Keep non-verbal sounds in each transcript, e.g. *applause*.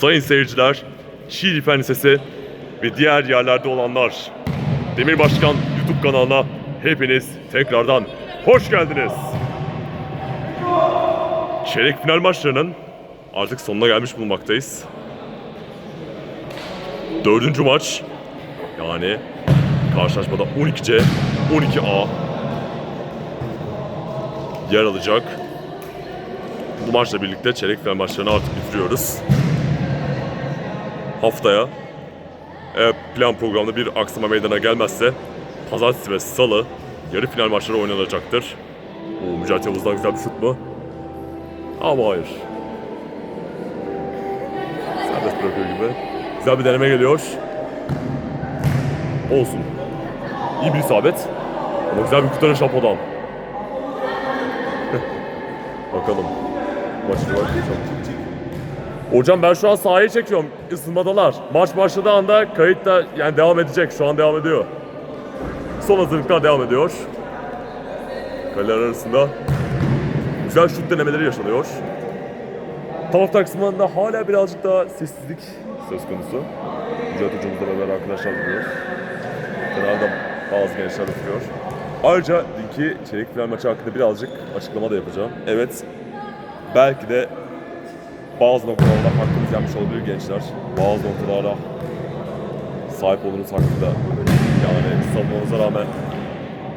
Sayın seyirciler, Şiir Fen Lisesi ve diğer yerlerde olanlar, Demir Başkan YouTube kanalına hepiniz tekrardan hoş geldiniz. Çeyrek final maçlarının artık sonuna gelmiş bulunmaktayız. Dördüncü maç, yani karşılaşmada 12C, 12A yer alacak. Bu maçla birlikte çeyrek final maçlarını artık bitiriyoruz. Haftaya plan programda bir aksama meydana gelmezse pazartesi ve salı yarı final maçları oynanacaktır. O Mücahit Yavuz'dan güzel bir şut mu? Ama hayır. Serbest bırakıyor gibi. Güzel bir deneme geliyor. Olsun. İyi bir isabet. Ama güzel bir kurtarış Apo'dan. *laughs* Bakalım. Maçı var. Hocam ben şu an sahayı çekiyorum. Isınmadalar. Maç başladığı anda kayıt da yani devam edecek. Şu an devam ediyor. Son hazırlıklar devam ediyor. Kaleler arasında güzel şut denemeleri yaşanıyor. Taraftar kısmında hala birazcık daha sessizlik söz konusu. Mücahit hocamızla beraber arkadaşlar duruyor. Kenarda bazı gençler oturuyor. Ayrıca dünkü çeyrek final maçı hakkında birazcık açıklama da yapacağım. Evet, belki de bazı noktalarda hakkımız yenmiş olabilir gençler. Bazı noktalarda sahip olduğunuz hakkında yani savunmamıza rağmen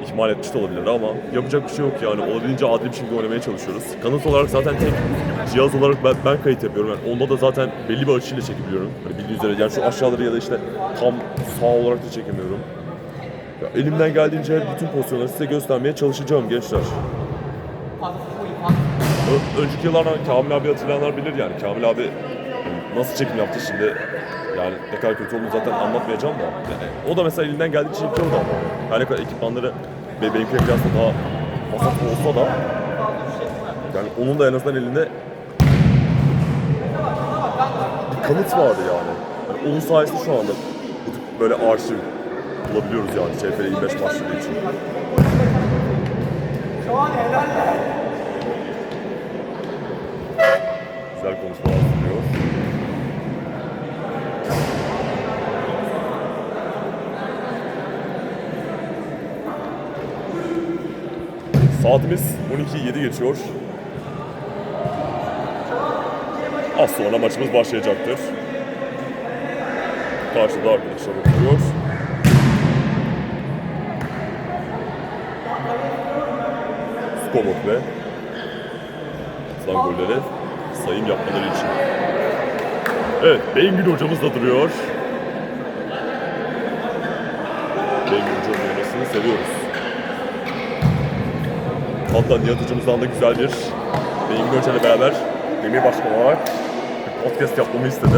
ihmal etmiş de olabilir ama yapacak bir şey yok yani olabildiğince adil bir şekilde oynamaya çalışıyoruz. Kanıt olarak zaten tek cihaz olarak ben, ben kayıt yapıyorum yani onda da zaten belli bir açıyla çekebiliyorum. Böyle bildiğiniz üzere yani şu aşağıları ya da işte tam sağ olarak da çekemiyorum. Ya elimden geldiğince bütün pozisyonları size göstermeye çalışacağım gençler. Önceki yıllarda Kamil abi hatırlayanlar bilir yani. Kamil abi nasıl çekim yaptı şimdi yani ne kadar kötü olduğunu zaten anlatmayacağım da. Yani o da mesela elinden geldiğince yapıyordu ama. Her ne kadar ekipmanları be- benimkiyle kıyasla daha vasat olsa da yani onun da en azından elinde bir kanıt vardı yani. yani onun sayesinde şu anda bu böyle arşiv bulabiliyoruz yani CFR 25 maçları için. Güzel konuşmalar sunuyor. Saatimiz 12.07 geçiyor. Az sonra maçımız başlayacaktır. Karşıda arkadaşlar oturuyor. Skomot ve golleri sayım yapmaları için. Evet, Bengül hocamız da duruyor. Bengül hocamın oynamasını seviyoruz. Hatta Nihat hocamızdan da güzel bir Bengül Hoca ile beraber Demir Başkan olarak bir podcast yapmamı istedi.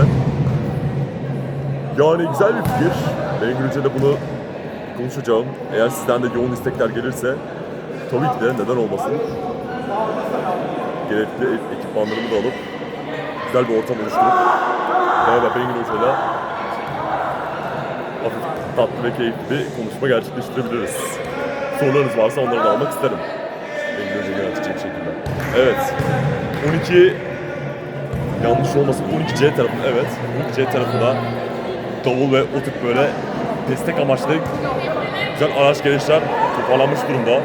Yani güzel bir fikir. Bengül Hoca ile bunu konuşacağım. Eğer sizden de yoğun istekler gelirse tabii ki de neden olmasın. Gerekli ekipmanlarımı da alıp güzel bir ortam oluşturup beraber Bengül Hoca'yla hafif tatlı ve keyifli bir konuşma gerçekleştirebiliriz. Sorularınız varsa onları da almak isterim. Bengül Hoca yönetecek şekilde. Evet. 12 yanlış olmasın 12C tarafı evet 12C tarafında davul ve o tip böyle destek amaçlı güzel araç gelişler toparlanmış durumda.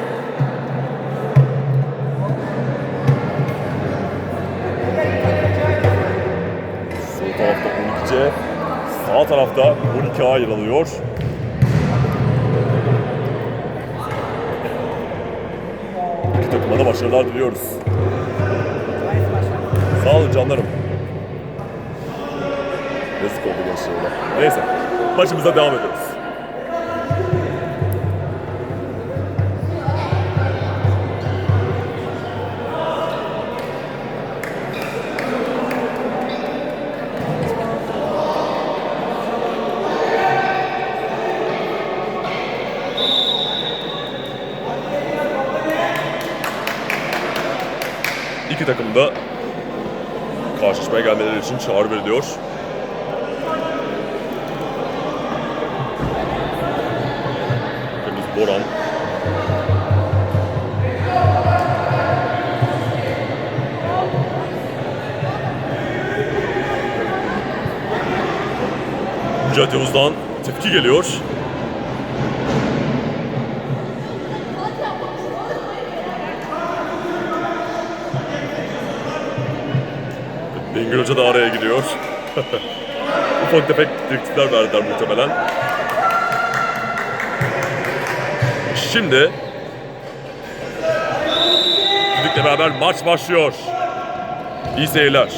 Sağ tarafta 12A yer alıyor. İki takıma da başarılar diliyoruz. Sağ olun canlarım. Yazık oldu gençlere. Neyse, maçımıza devam ediyoruz. Karşılaşmaya gelmeleri için çağrı veriliyor. Kırmızı Boran. Mücahit Yavuz'dan tepki geliyor. Bingöl Hoca da araya giriyor. *laughs* Ufak tefek direktifler verdiler muhtemelen. Şimdi Düdükle beraber maç başlıyor. İyi seyirler.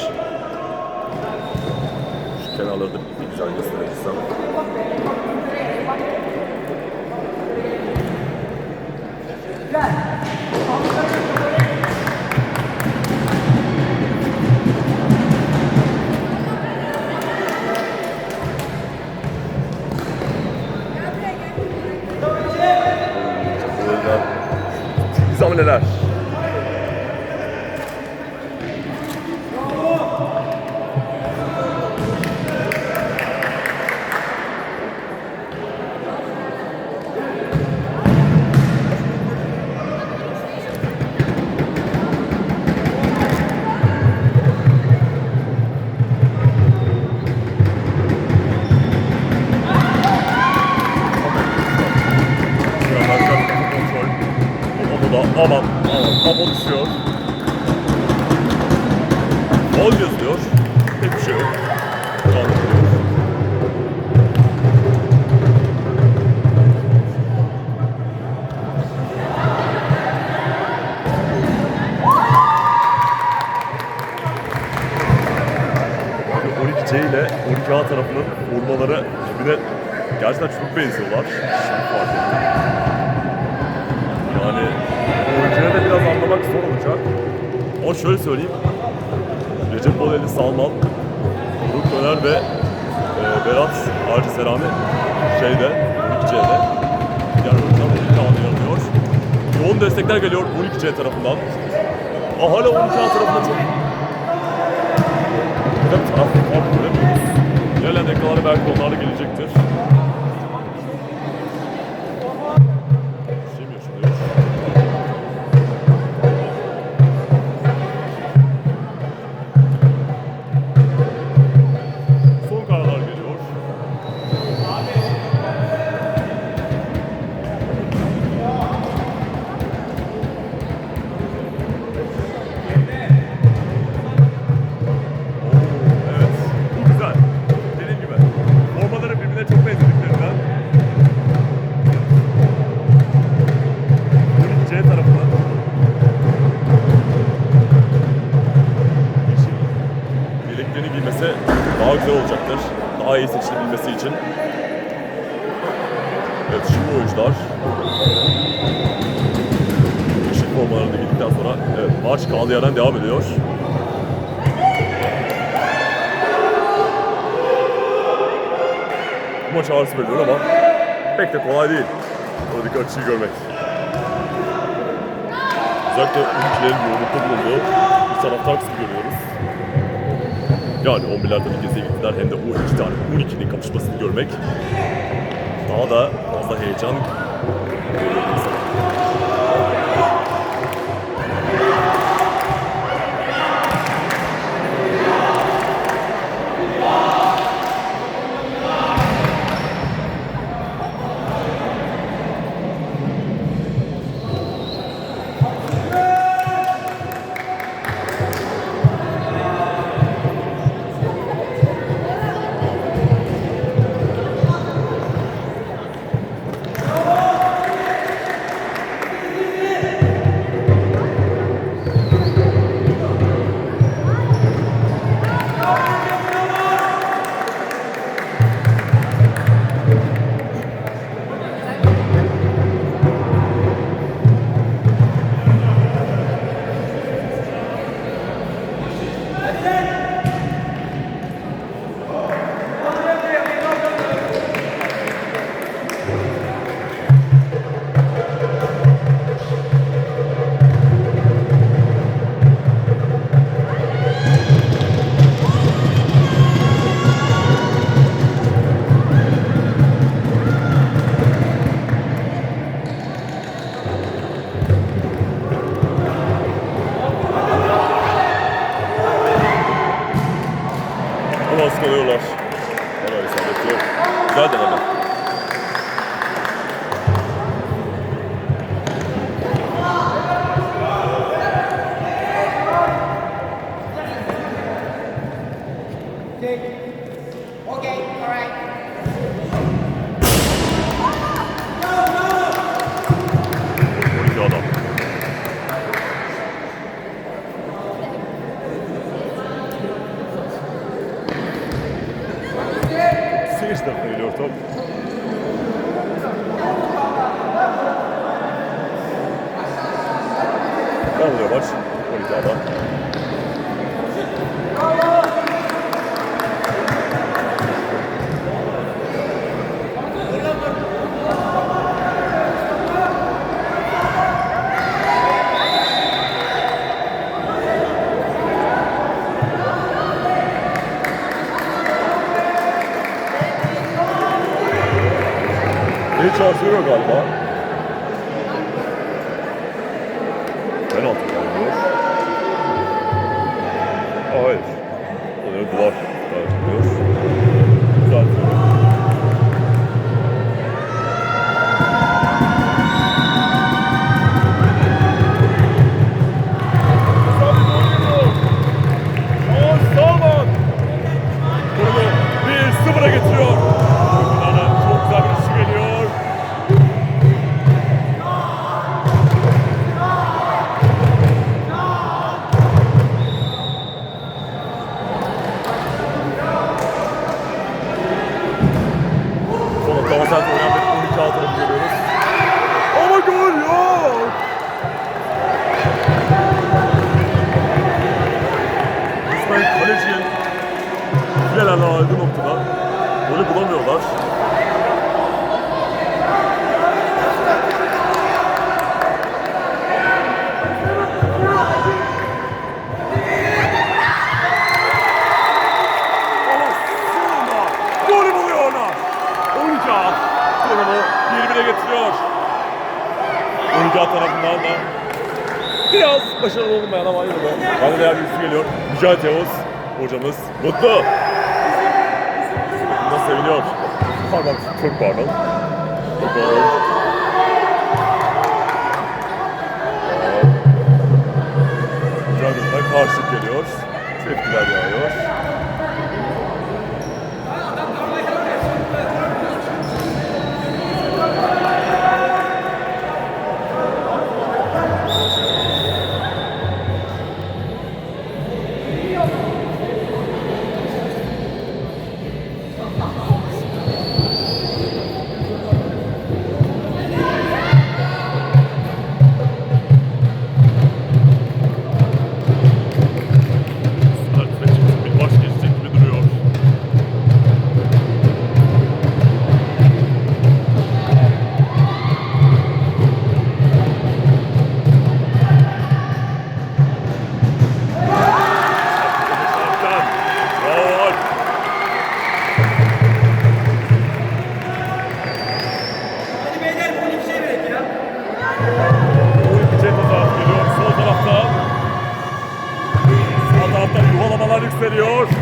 aleler. 12C ile 12A tarafının vurmaları birbirine gerçekten çok benziyorlar. Yani oyuncuya da biraz anlamak zor olacak. Ama şöyle söyleyeyim. Recep Boleli Salman, Buruk Döner ve e, Berat Arcı Selami şeyde, 12C'de. Diğer oyuncular 12A'da yanılıyor. Yoğun destekler geliyor 12C tarafından. Aa, hala 12A tarafından çok Tabii taraf Gelen dakikaları belki onlarla gelecektir. Kolay değil. Oradaki açıyı görmek. Özellikle 12'lerin yoğunlukta bulunduğu bir taraftar kısmı görüyoruz. Yani 11'lerden bir geziye gittiler hem de o iki tane 12'nin kapışmasını görmek daha da fazla heyecan veriyor Hiç şansı yok galiba. hala aldı noktada. Golü bulamıyorlar. Mücahit tarafından da biraz başarılı olmayan ama yine de bana değerli geliyor. Mücahit Yavuz hocamız mutlu seviniyor. Pardon, çok pardon. Çok pardon. Ee, Dragon'la karşı geliyor. Tepkiler yağıyor. mercado exterior.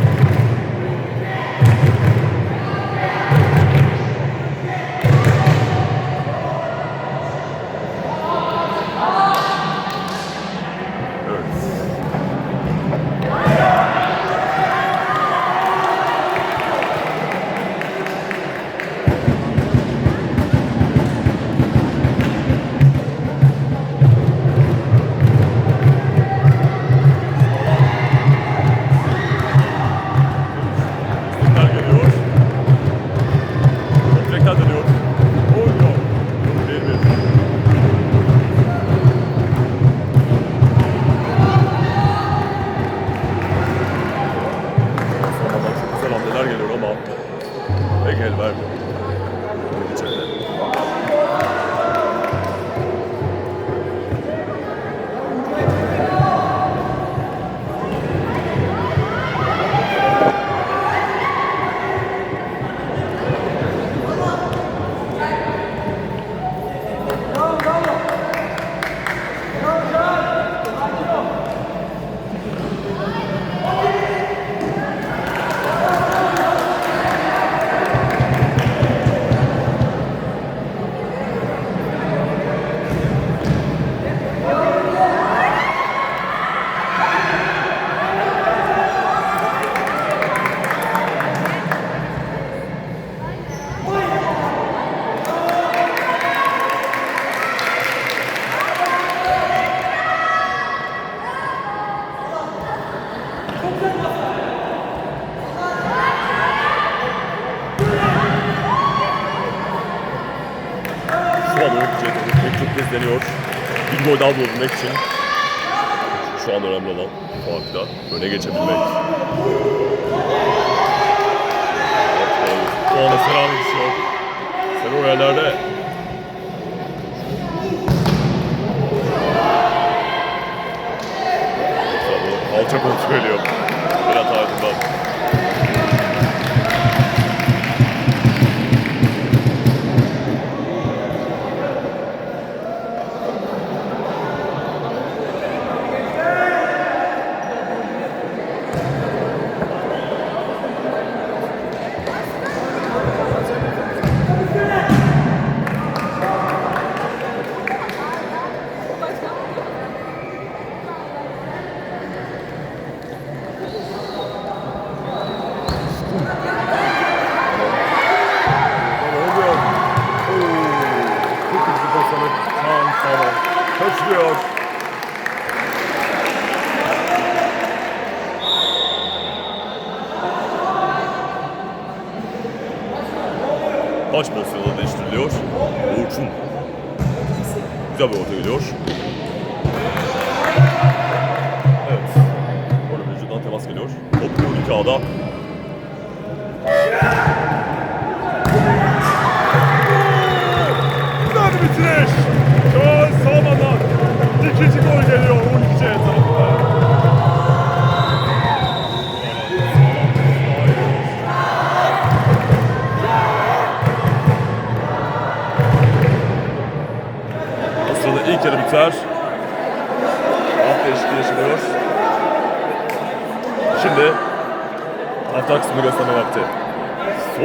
Gol daha bulabilmek için. Şu an önemli olan farkta öne geçebilmek. Anda selam düşüyor. Sen o yerlerde Alçak olduğunu söylüyor. Berat Aydın'dan.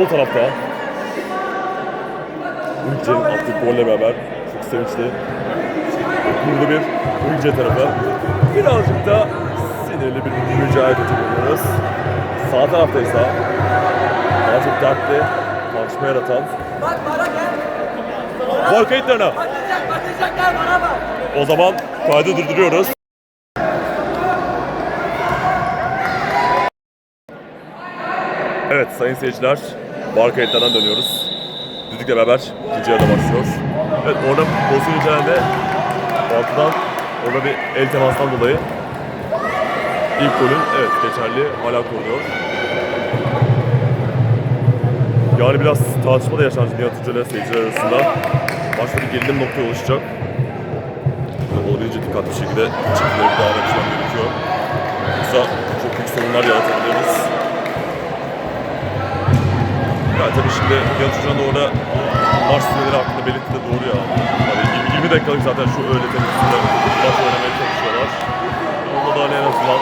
Sol tarafta Ülke'nin attığı golle beraber çok sevinçli. Burada bir Ülke tarafı. Birazcık da sinirli bir mücadele görüyoruz. Sağ tarafta ise daha çok dertli, tartışma yaratan Bak bana gel. Gol kayıtlarına. Bakacak bakacaklar bana bak. O zaman kaydı durduruyoruz. Evet sayın seyirciler, bar kayıtlarından dönüyoruz. Düdükle beraber ikinci yarıda başlıyor. Evet orada pozisyon incelerinde ortadan orada bir el temasından dolayı ilk golün evet geçerli hala korunuyor. Yani biraz tartışma da yaşanacak Nihat Hoca ile seyirciler arasında. Başta bir gerilim noktaya oluşacak. Olabildiğince dikkatli bir şekilde çekimleri devam etmem gerekiyor. Yoksa çok büyük sorunlar yaratabiliriz. Ya tabii şimdi Hoca'nın da orada maç süreleri hakkında belirtti de doğru ya. Hani 20, 20 dakikalık zaten şu öğle temizliğinde maç oynamaya çalışıyorlar. Onda da hani en azından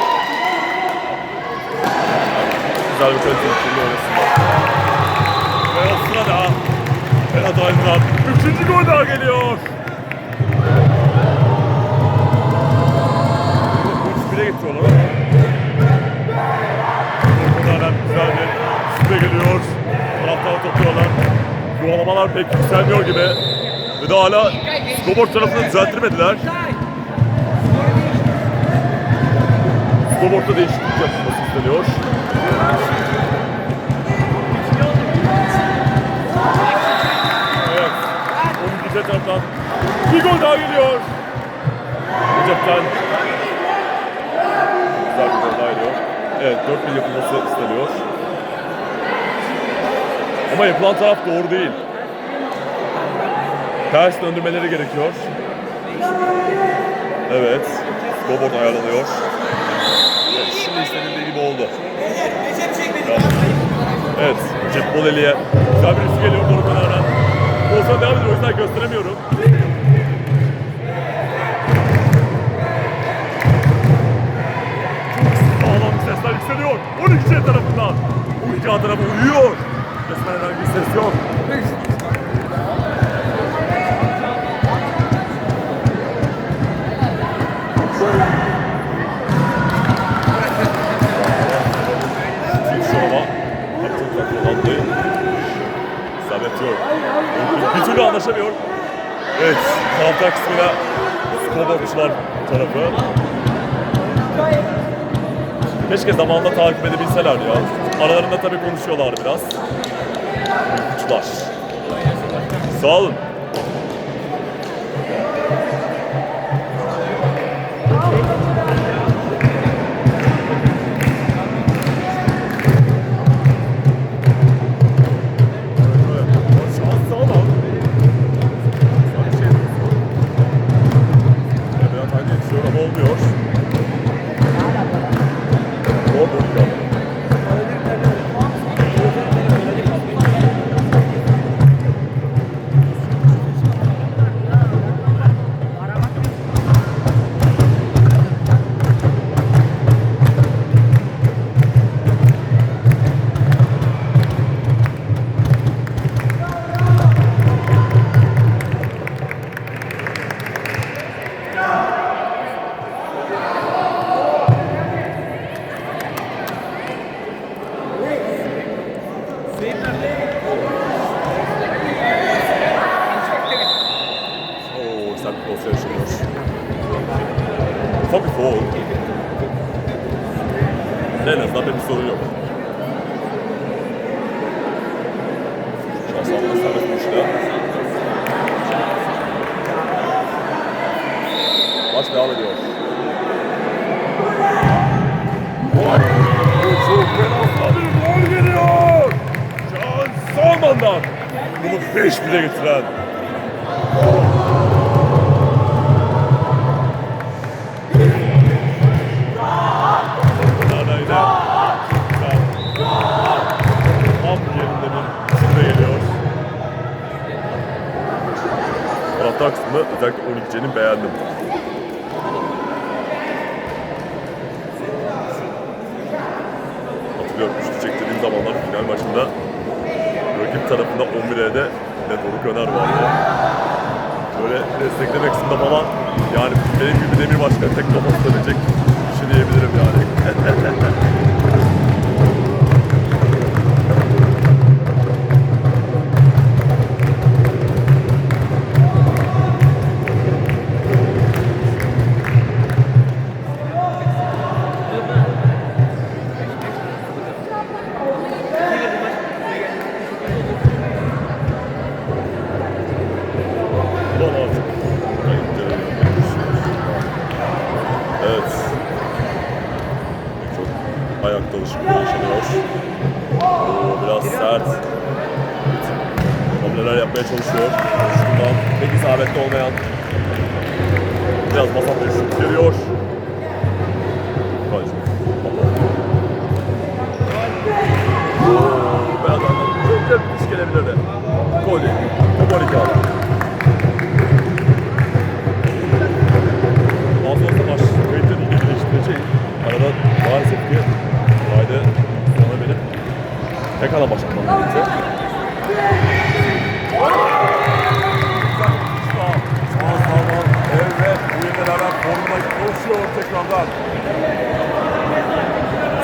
güzel bir kaliteli türlü oynasınlar. Ve o sırada Berat Aydın'dan üçüncü gol daha geliyor. 3-1'e getiriyorlar ama. Buradan güzel bir üstüne geliyor. Taraftar topluyorlar. Yuvalamalar pek yükselmiyor gibi. Ve de hala scoreboard tarafını düzelttirmediler. Scoreboard'da değişiklik yapılması isteniyor. Evet. 12. taraftan bir gol daha geliyor. Recep'ten güzel bir gol daha geliyor. Evet 4 bir yapılması isteniyor. Ama yapılan taraf doğru değil. Ters döndürmeleri gerekiyor. Evet. Scoreboard ayarlanıyor. Evet, şimdi istenildiği gibi oldu. Ya. Evet, Cep Boleli'ye güzel bir üstü geliyor doğru kenardan. Olsa devam ediyor, o yüzden gösteremiyorum. Sağlam bir sesler yükseliyor. 12 tarafından. 12 tarafı uyuyor. Resmen herhangi bir ses yok. İsabet yok. Bir türlü anlaşamıyor. Evet, taraftar kısmıyla skorboardçular tarafı. Keşke zamanında takip edebilseler ya. Aralarında tabii konuşuyorlar biraz. Uykucular. Sağ olun. Şansı Taraftar kısmını özellikle 12C'nin beğendim. Hatırlıyorum üçlü çektirdiğim zamanlar final maçında rakip tarafında 11'de ne Doruk Öner vardı. Böyle destekleme kısmında falan yani benim gibi demir başkan tek kafa tutabilecek kişi diyebilirim yani. *laughs* çalışıyor. Şundan pek isabetli olmayan.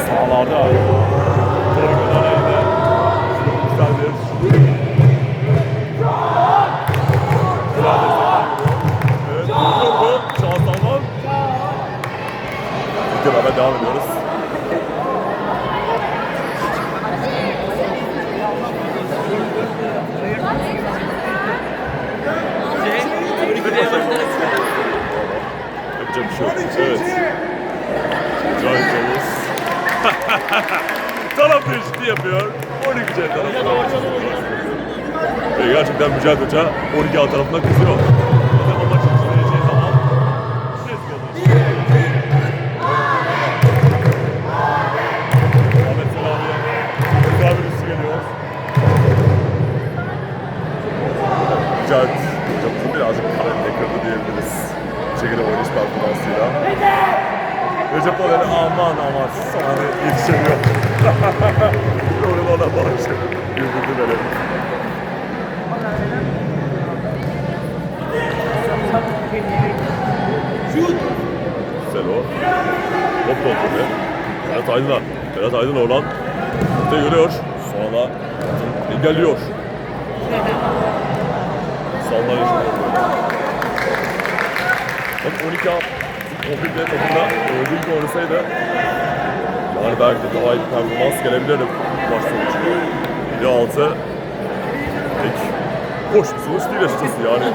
Sağlarda. Trafik önereydi. Güzel bir Güzel destek. Evet, vuruyor bu. Şans Alman. Hep beraber devam ediyoruz. Yapacak bir şey yok. Evet. Cahit Yavuz. Taraf değişikliği yapıyor. 12 C. Ve gerçekten Mücahit Hoca 12 A tarafından kızıyor. Mücahit Hocamızın birazcık kalemle kırdı diyebiliriz. Bu şekilde oynayış performansıyla. Recep Oler'e aman aman sana yetişemiyor. Onu bana bağışla. Güldürdü beni. Selo. Top kontrolü. Berat Aydın'a. Berat Aydın oradan. De görüyor. Sonra engelliyor. Yaşıyor. Tabii 12 A komple topunda öldüğü gibi oynasaydı yani belki de daha iyi performans gelebilirdi maç sonucu. 7 6 tek hoş bir sonuç değil açıkçası yani.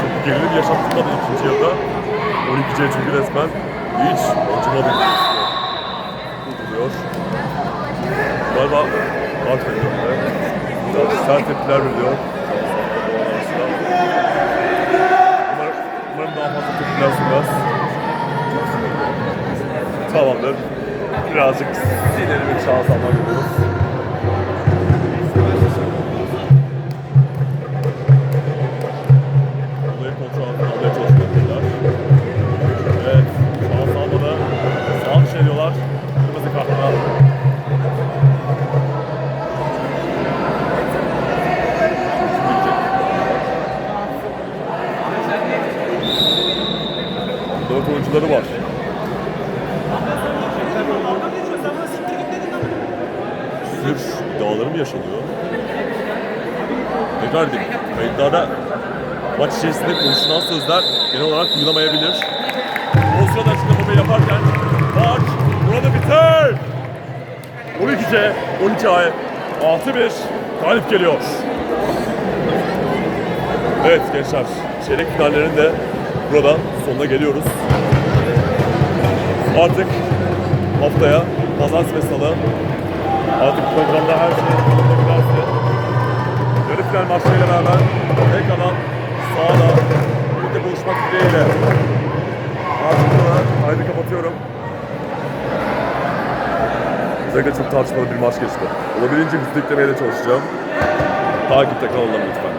Çok gerilim yaşattırmadı ikinci yarıda. 12C çünkü resmen hiç acımadı. Kurtuluyor. Galiba ediyor. Evet. Sert tepkiler veriyor. Umarım daha fazla tepkiler sürmez. Tamamdır. Birazcık bir almak gidiyoruz. Olayı kontrol altına almaya çalışıyor tekrar. Evet, şans almadı. Sağ dışı ediyorlar. Kırmızı kartına. Dört oyuncuları var. Mı yaşanıyor? Tekrar edeyim. Kayıtlarda maç içerisinde konuşulan sözler genel olarak duyulamayabilir. O sırada açıklamayı yaparken maç burada biter. 12C, 12 ay, 6-1 galip geliyor. Evet gençler, çeyrek finallerin de burada sonuna geliyoruz. Artık haftaya pazartesi ve salı artık programda her şey yolunda giderse yarı final maçlarıyla beraber tek kalan sahada birlikte buluşmak dileğiyle artık burada kaydı kapatıyorum. Özellikle çok tartışmalı bir maç geçti. Olabildiğince hızlı yüklemeye de çalışacağım. Takipte kalın lütfen.